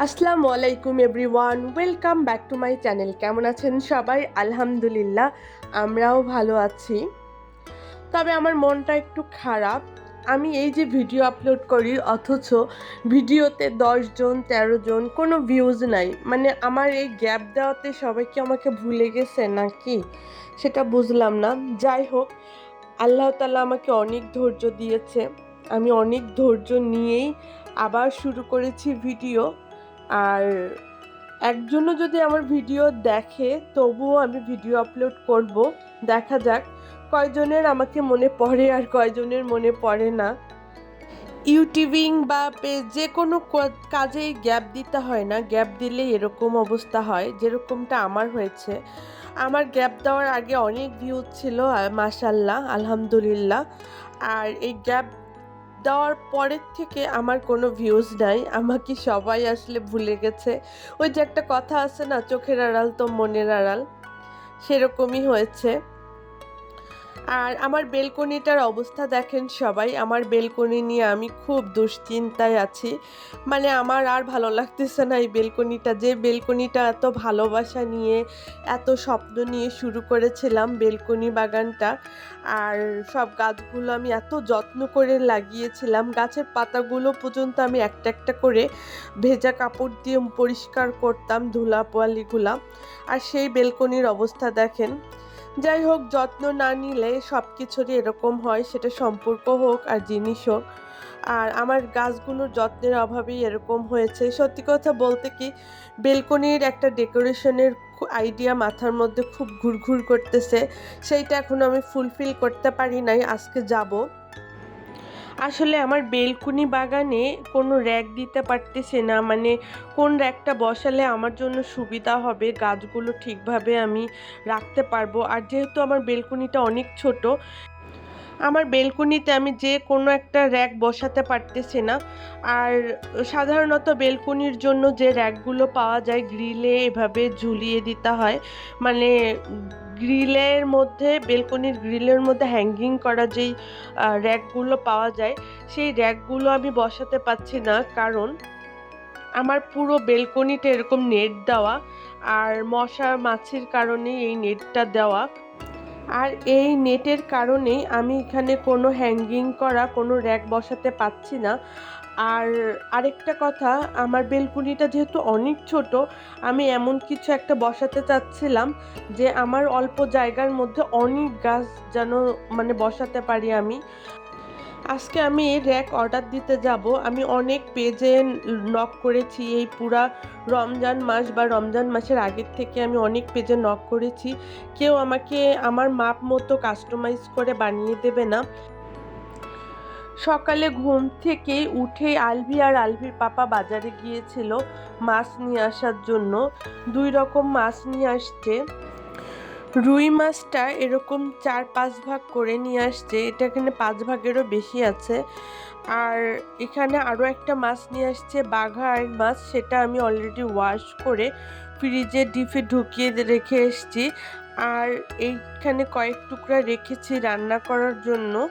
আসসালামু আলাইকুম everyone, welcome back to my channel. কেমন আছেন সবাই? আলহামদুলিল্লাহ, আমরাও ভালো আছি। তবে আমার মনটা একটু খারাপ। আমি এই যে ভিডিও আপলোড করি, অথচ ভিডিওতে দশজন তেরো জন, কোনো ভিউজ নাই। মানে আমার এই গ্যাপ দেওয়াতে সবাই কি আমাকে ভুলে গেছে নাকি? সেটা বুঝলাম না। যাই হোক, আল্লাহ তালা আমাকে অনেক ধৈর্য দিয়েছে। আমি অনেক ধৈর্য নিয়েই আবার শুরু করেছি ভিডিও। আর একজনও যদি আমার ভিডিও দেখে, তবুও আমি ভিডিও আপলোড করব। দেখা যাক, কয়জনের আমাকে মনে পড়ে আর কয়জনের মনে পড়ে না। ইউটিউবিং বা যে কোনো কাজেই গ্যাপ দিতে হয় না। গ্যাপ দিলেই এরকম অবস্থা হয়, যেরকমটা আমার হয়েছে। আমার গ্যাপ দেওয়ার আগে অনেক ভিউ ছিল মাশাল্লাহ আলহামদুলিল্লাহ। আর এই গ্যাপ দেওয়ার পরের থেকে আমার কোনো ভিউজ নাই। আমাকে সবাই আসলে ভুলে গেছে। ওই যে একটা কথা আছে না, চোখের আড়াল তো মনের আড়াল। সেরকমই হয়েছে। আর আমার বেলকনিটার অবস্থা দেখেন সবাই, আমার বেলকনি নিয়ে আমি খুব দুশ্চিন্তায় আছি। মানে আমার আর ভালো লাগতেছে না এই বেলকনিটা, যে বেলকনিটা এত ভালোবাসা নিয়ে, এত স্বপ্ন নিয়ে শুরু করেছিলাম বেলকনি বাগানটা, আর সব গাছগুলো আমি এত যত্ন করে লাগিয়েছিলাম। গাছের পাতাগুলো পর্যন্ত আমি একটা একটা করে ভেজা কাপড় দিয়ে পরিষ্কার করতাম ধুলা পোয়ালিগুলা আর সেই বেলকনির অবস্থা দেখেন যাই হোক, যত্ন না নিলে সব কিছুরই এরকম হয়, সেটা সম্পর্ক হোক আর জিনিস হোক। আর আমার গাছগুলোর যত্নের অভাবেই এরকম হয়েছে। সত্যি কথা বলতে কি, বেলকনির একটা ডেকোরেশনের আইডিয়া মাথার মধ্যে খুব ঘুরঘুর করতেছে। সেইটা এখনও আমি ফুলফিল করতে পারি নাই, আজকে যাব। আসলে আমার বেলকুনি বাগানে কোনো র্যাক দিতে পারতেছে না। মানে কোন র্যাকটা বসালে আমার জন্য সুবিধা হবে গাছগুলো ঠিকভাবে আমি রাখতে পারব। আর যেহেতু আমার বেলকুনিটা অনেক ছোট, আমার বেলকুনিতে আমি যে কোনো একটা র্যাক বসাতে পারতেছি না। আর সাধারণত বেলকুনির জন্য যে র্যাকগুলো পাওয়া যায়, গ্রিলে এভাবে ঝুলিয়ে দিতে হয়। মানে গ্রিলের মধ্যে, বেলকনির গ্রিলের মধ্যে হ্যাঙ্গিং করা যেই র্যাকগুলো পাওয়া যায়, সেই র্যাকগুলো আমি বসাতে পারছি না। কারণ আমার পুরো বেলকনিটা এরকম নেট দেওয়া আর মশা মাছির কারণে এই নেটটা দেওয়া। আর এই নেটের কারণেই আমি এখানে কোনো হ্যাঙ্গিং করা, কোনো র্যাক বসাতে পারছি না। আর আরেকটা কথা, আমার বেলকুনিটা যেহেতু অনেক ছোট, আমি এমন কিছু একটা বসাতে চাচ্ছিলাম যে আমার অল্প জায়গার মধ্যে অনেক গাছ যেন মানে বসাতে পারি আমি। আজকে আমি র্যাক অর্ডার দিতে যাব। আমি অনেক পেজে নক করেছি, এই পুরা রমজান মাস বা রমজান মাসের আগের থেকে আমি অনেক পেজে নক করেছি। কেউ আমাকে আমার মাপ মতো কাস্টমাইজ করে বানিয়ে দেবে না। সকালে ঘুম থেকে উঠে আলভি আর আলভির পাপা বাজারে গিয়েছিল মাছ নিয়ে আসার জন্য। দুই রকম মাছ নিয়ে আসছে। রুই মাছটা এরকম চার পাঁচ ভাগ করে নিয়ে আসছে। এটা এখানে পাঁচ ভাগেরও বেশি আছে। আর এখানে আরও একটা মাছ নিয়ে আসছে, বাঘা আর মাছ। সেটা আমি অলরেডি ওয়াশ করে ফ্রিজে ডিপে ঢুকিয়ে রেখে এসেছি। আর এইখানে কয়েক টুকরা রেখেছি রান্না করার জন্য।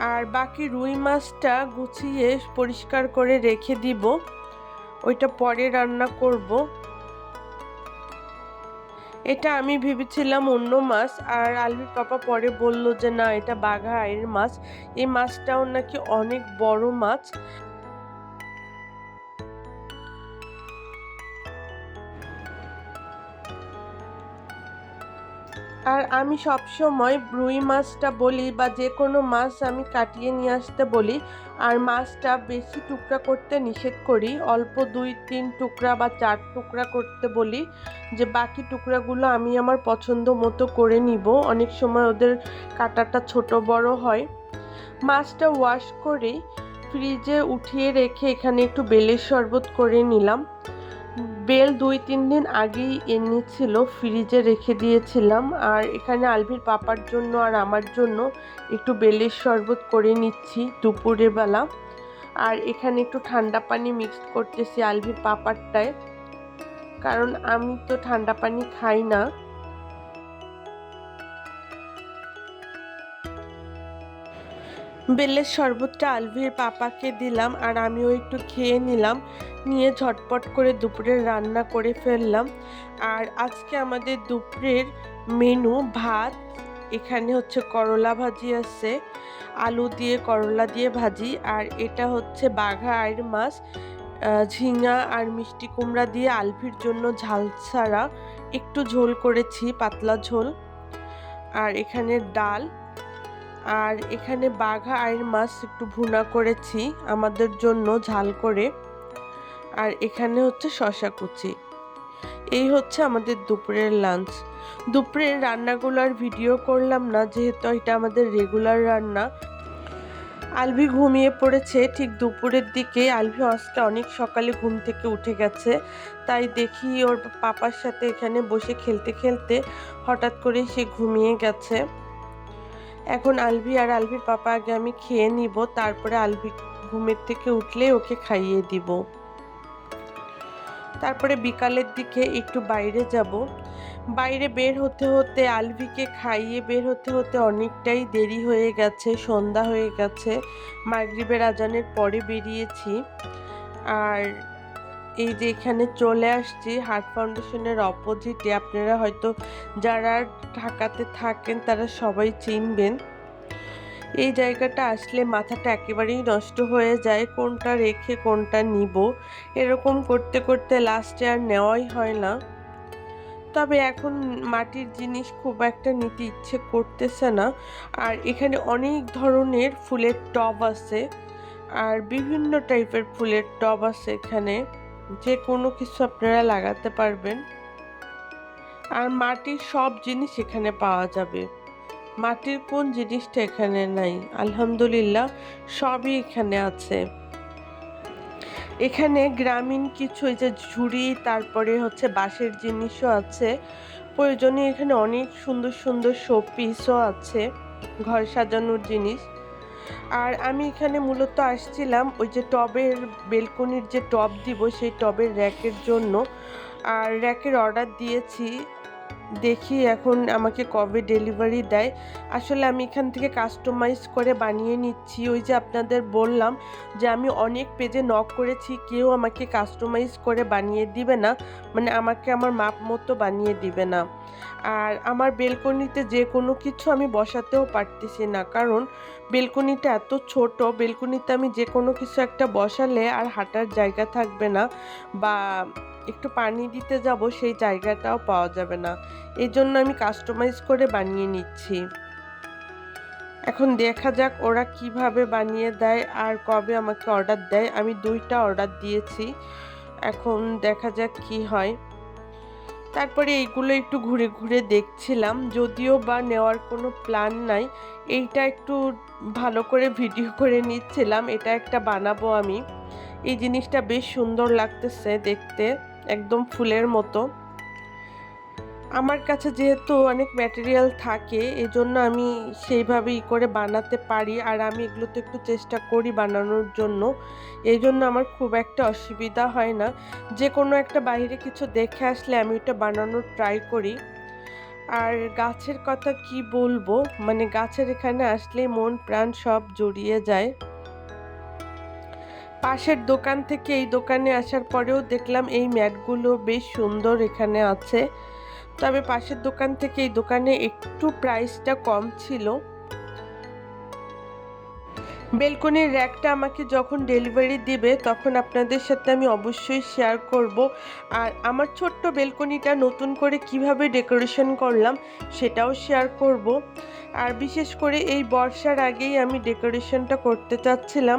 আর বাকি রুই মাছটা গুছিয়ে পরিষ্কার করে রেখে দিব। ওইটা পরে রান্না করব। এটা আমি ভেবেছিলাম অন্য মাছ, আর আলবির পাপা পরে বলল যে, না, এটা বাঘা আয়ের মাছ। এই মাছটাও নাকি অনেক বড় মাছ। আর আমি সবসময় রুই মাছটা বলি বা যে কোনো মাছ আমি কাটিয়ে নিয়ে আসতে বলি। আর মাছটা বেশি টুকরা করতে নিষেধ করি। অল্প দুই, তিন টুকরা বা চার টুকরা করতে বলি যে বাকি টুকরাগুলো আমি আমার পছন্দ মতো করে নিব। অনেক সময় ওদের কাটাটা ছোট বড় হয়। মাছটা ওয়াশ করে ফ্রিজে উঠিয়ে রেখে এখানে একটু বেলের শরবত করে নিলাম। বেল দুই, তিন দিন আগেই এনেছিল, ফ্রিজে রেখে দিয়েছিলাম। আর এখানে আলভির পাপার জন্য আর আমার জন্য একটু বেলের শরবত করে নিচ্ছি দুপুরের বেলা আর এখানে একটু ঠান্ডা পানি মিক্সড করতেছি আলভির পাপারটায়। কারণ আমি তো ঠান্ডা পানি খাই না। বেলের শরবতটা আলভির পাপাকে দিলাম আর আমিও একটু খেয়ে নিলাম। নিয়ে ঝটপট করে দুপুরের রান্না করে ফেললাম। আর আজকে আমাদের দুপুরের মেনু ভাত, এখানে হচ্ছে করলা ভাজি আছে, আলু দিয়ে করলা দিয়ে ভাজি, আর এটা হচ্ছে বাঘা আয়ের মাছ ঝিঙা আর মিষ্টি কুমড়া দিয়ে আলভির জন্য ঝাল ছাড়া একটু ঝোল করেছি, পাতলা ঝোল। আর এখানে ডাল আর এখানে বাঘা আয়ের মাছ একটু ভুনা করেছি আমাদের জন্য ঝাল করে। আর এখানে হচ্ছে শশা কুচি। এই হচ্ছে আমাদের দুপুরের লাঞ্চ দুপুরের রান্নাগুলো আর ভিডিও করলাম না, যেহেতু এটা আমাদের রেগুলার রান্না। আলভি ঘুমিয়ে পড়েছে, ঠিক দুপুরের দিকে। আলভি আজকে অনেক সকালে ঘুম থেকে উঠে গেছে। তাই দেখি ওর পাপার সাথে এখানে বসে খেলতে খেলতে হঠাৎ করে সে ঘুমিয়ে গেছে। এখন আলভি আর আলভির পাপা আগে আমি খেয়ে নিব, তারপরে আলভি ঘুমের থেকে উঠলে ওকে খাইয়ে দিব। তারপরে বিকালের দিকে একটু বাইরে যাব। বাইরে বের হতে হতে আলভিকে খাইয়ে বের হতে হতে অনেকটাই দেরি হয়ে গেছে, সন্ধ্যা হয়ে গেছে। মাগরিবের আজানের পরে বেরিয়েছি। আর এই যে এখানে চলে আসছি, হার্ট ফাউন্ডেশনের অপোজিটে আপনারা হয়তো যারা ঢাকাতে থাকেন, তারা সবাই চিনবেন। এই জায়গাটা আসলে মাথাটা একেবারেই নষ্ট হয়ে যায়, কোনটা রেখে কোনটা নিব। এরকম করতে করতে লাস্টে আর নেওয়াই হয় না। তবে এখন মাটির জিনিস খুব একটা নিতে ইচ্ছে করতেছে না। আর এখানে অনেক ধরনের ফুলের টব আছে। আর বিভিন্ন টাইপের ফুলের টব আছে এখানে। যে কোনো কিছু আপনারা লাগাতে পারবেন। আর মাটির সব জিনিস এখানে পাওয়া যাবে। মাটির কোন জিনিসটা এখানে নাই? আলহামদুলিল্লাহ, সবই এখানে আছে। এখানে গ্রামীণ কিছু এই যে ঝুড়ি, তারপরে হচ্ছে বাঁশের জিনিসও আছে। প্রয়োজনীয় এখানে অনেক সুন্দর সুন্দর শোপিসও আছে। ঘর সাজানোর জিনিস। আর আমি এখানে মূলত আসছিলাম ওই যে টবের বেলকনির যে টব দিব সেই টবের র্যাকের জন্য। আর র্যাকের অর্ডার দিয়েছি দেখি এখন আমাকে কবে ডেলিভারি দেয়। আসলে আমি এখান থেকে কাস্টমাইজ করে বানিয়ে নিচ্ছি। ওই যে আপনাদের বললাম যে আমি অনেক পেজে নক করেছি, কেউ আমাকে কাস্টমাইজ করে বানিয়ে দিবে না। মানে আমাকে আমার মাপ মতো বানিয়ে দিবে না। আর আমার বেলকনিতে যে কোনো কিছু আমি বসাতেও পারতেছি না। কারণ বেলকনিটা এত ছোট, বেলকনিতে আমি যে কোনো কিছু একটা বসালে আর হাঁটার জায়গা থাকবে না বা একটু পানি দিতে যাব, সেই জায়গাটাও পাওয়া যাবে না। এই জন্য আমি কাস্টমাইজ করে বানিয়ে নিচ্ছি। এখন দেখা যাক ওরা কীভাবে বানিয়ে দেয় আর কবে আমাকে অর্ডার দেয়। আমি দুইটা অর্ডার দিয়েছি। এখন দেখা যাক কি হয়। তারপরে এইগুলো একটু ঘুরে ঘুরে দেখছিলাম। যদিও বা নেওয়ার কোনো প্ল্যান নাই। এইটা একটু ভালো করে ভিডিও করে নিচ্ছিলাম। এটা একটা বানাবো আমি। এই জিনিসটা বেশ সুন্দর লাগতেছে দেখতে। একদম ফুলের মতো। আমার কাছে যেহেতু অনেক ম্যাটেরিয়াল থাকে এই জন্য আমি সেইভাবেই করে বানাতে পারি। আর আমি এগুলো তো একটু চেষ্টা করি বানানোর জন্য। এই জন্য আমার খুব একটা অসুবিধা হয় না। যে কোনো একটা বাইরে কিছু দেখে আসলে আমি ওটা বানানোর ট্রাই করি। আর গাছের কথা কি বলব? মানে গাছের এখানে আসলেই মন প্রাণ সব জড়িয়ে যায়। পাশের দোকান থেকে এই দোকানে আসার পরেও দেখলাম এই ম্যাটগুলো বেশ সুন্দর এখানে আছে। তবে পাশের দোকান থেকে এই দোকানে একটু প্রাইসটা কম ছিল। বেলকনির র্যাকটা আমাকে যখন ডেলিভারি দিবে তখন আপনাদের সাথে আমি অবশ্যই শেয়ার করব। আর আমার ছোট্ট বেলকনিটা নতুন করে কীভাবে ডেকোরেশন করলাম সেটাও শেয়ার করব। আর বিশেষ করে এই বর্ষার আগেই আমি ডেকোরেশনটা করতে চাচ্ছিলাম।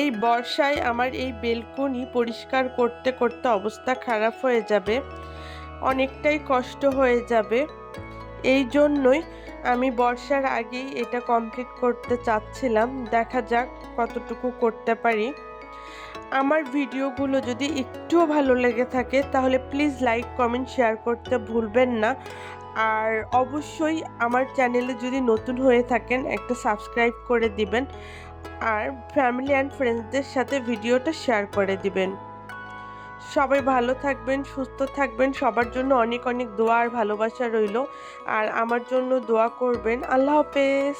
এই বর্ষায় আমার এই বেলকনি পরিষ্কার করতে করতে অবস্থা খারাপ হয়ে যাবে, অনেকটাই কষ্ট হয়ে যাবে। এই জন্যই আমি বর্ষার আগেই এটা কমপ্লিট করতে চাচ্ছিলাম। দেখা যাক কতটুকু করতে পারি। আমার ভিডিওগুলো যদি একটুও ভালো লেগে থাকে, তাহলে প্লিজ লাইক কমেন্ট শেয়ার করতে ভুলবেন না। আর অবশ্যই আমার চ্যানেলে যদি নতুন হয়ে থাকেন, একটা সাবস্ক্রাইব করে দিবেন। আর ফ্যামিলি অ্যান্ড ফ্রেন্ডসদের সাথে ভিডিওটা শেয়ার করে দিবেন। সবাই ভালো থাকবেন, সুস্থ থাকবেন। সবার জন্য অনেক অনেক দোয়া আর ভালোবাসা রইল। আর আমার জন্য দোয়া করবেন। আল্লাহ হাফেজ।